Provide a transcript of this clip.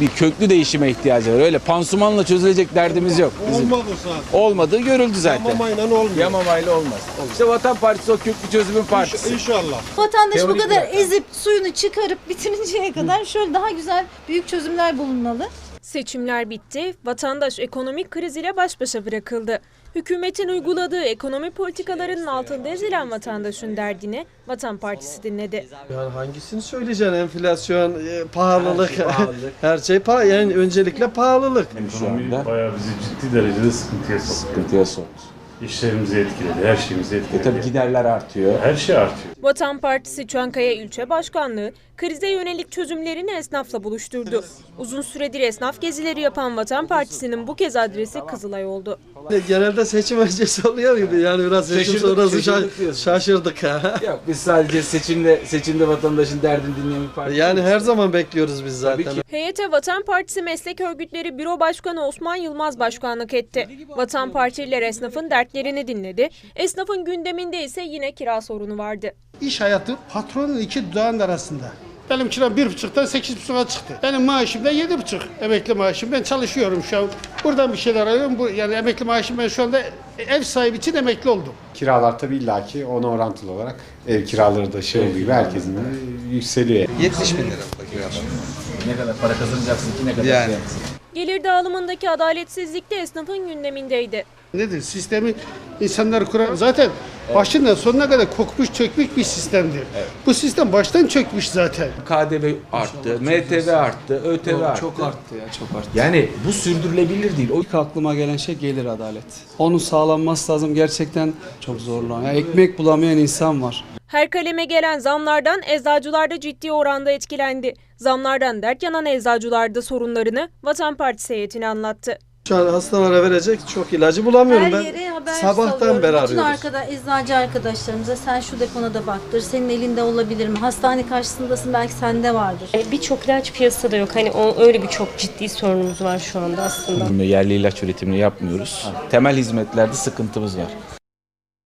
Bir köklü değişime ihtiyacı var. Öyle pansumanla çözülecek derdimiz yok. Bizim Olmadı zaten. olmadığı görüldü zaten. Yamamayla olmuyor. Yamamayla olmaz. İşte Vatan Partisi o köklü çözümün partisi. İnşallah. Vatandaş bu Teorik kadar zaten. ezip suyunu çıkarıp bitirinceye kadar şöyle daha güzel büyük çözümler bulunmalı. Seçimler bitti, vatandaş ekonomik kriz ile baş başa bırakıldı. Hükümetin uyguladığı ekonomi politikalarının altında ezilen vatandaşın derdini Vatan Partisi dinledi. Yani hangisini söyleyeceksin? Enflasyon, e, pahalılık, Her şey pahalılık. her şey pahalı. Yani öncelikle pahalılık. Anda Bayağı bizi ciddi derecede sıkıntıya soktu. sıkıntıya soktu. İşlerimizi etkiledi, her şeyimizi E etkiledi. tabi giderler artıyor. Her şey artıyor. Vatan Partisi Çankaya İlçe Başkanlığı krize yönelik çözümlerini esnafla buluşturdu. Uzun süredir esnaf gezileri yapan Vatan Partisi'nin bu kez adresi Kızılay oldu. Genelde seçim öncesi oluyor gibi. Yani biraz seçim Şaşırdık, sonrası şa- şaşırdık diyorsun. şaşırdık. ha. Yok biz sadece seçimde seçimde vatandaşın derdini dinleyen bir parti. yani her zaman bekliyoruz biz Tabii zaten. ki. Heyete Vatan Partisi Meslek Örgütleri Büro Başkanı Osman Yılmaz başkanlık etti. Vatan Partililer esnafın dertlerini dinledi. Esnafın gündeminde ise yine kira sorunu vardı. İş hayatı patronun iki dudağının arasında. Benim kiram bir buçuktan sekiz buçuğa çıktı. Benim maaşım da yedi buçuk emekli maaşım. Ben çalışıyorum şu an. Buradan bir şeyler alıyorum. Bu, yani emekli maaşım ben şu anda ev sahibi için emekli oldum. Kiralar tabii illaki ona orantılı olarak ev kiraları da şey olduğu gibi herkesin de yükseliyor. 70 bin lira kira. Ne kadar para kazanacaksın ki ne kadar Yani. Gelir dağılımındaki adaletsizlik de esnafın gündemindeydi. Nedir? Sistemi insanlar kuran zaten başından sonuna kadar kokmuş çökmüş bir sistemdir. Bu sistem baştan çökmüş zaten. KDV arttı, MTV arttı, ÖTV arttı. Çok arttı ya çok arttı. Yani bu sürdürülebilir değil. O İlk aklıma gelen şey gelir adalet. Onun sağlanması lazım gerçekten çok zorlu. Ya ekmek bulamayan insan var. Her kaleme gelen zamlardan eczacılar da ciddi oranda etkilendi. Zamlardan dert yanan eczacılar da sorunlarını Vatan Partisi heyetine anlattı. Şu an hastalara verecek çok ilacı bulamıyorum Her ben. yere haber Sabahtan salıyoruz. beri Bütün arıyoruz. arkada, eczacı arkadaşlarımıza sen şu depona da baktır. Senin elinde olabilir mi? Hastane karşısındasın belki sende vardır. Yani Birçok ilaç piyasada yok. Hani o öyle bir çok ciddi sorunumuz var şu anda aslında. Yerli ilaç üretimini yapmıyoruz. Temel hizmetlerde sıkıntımız var.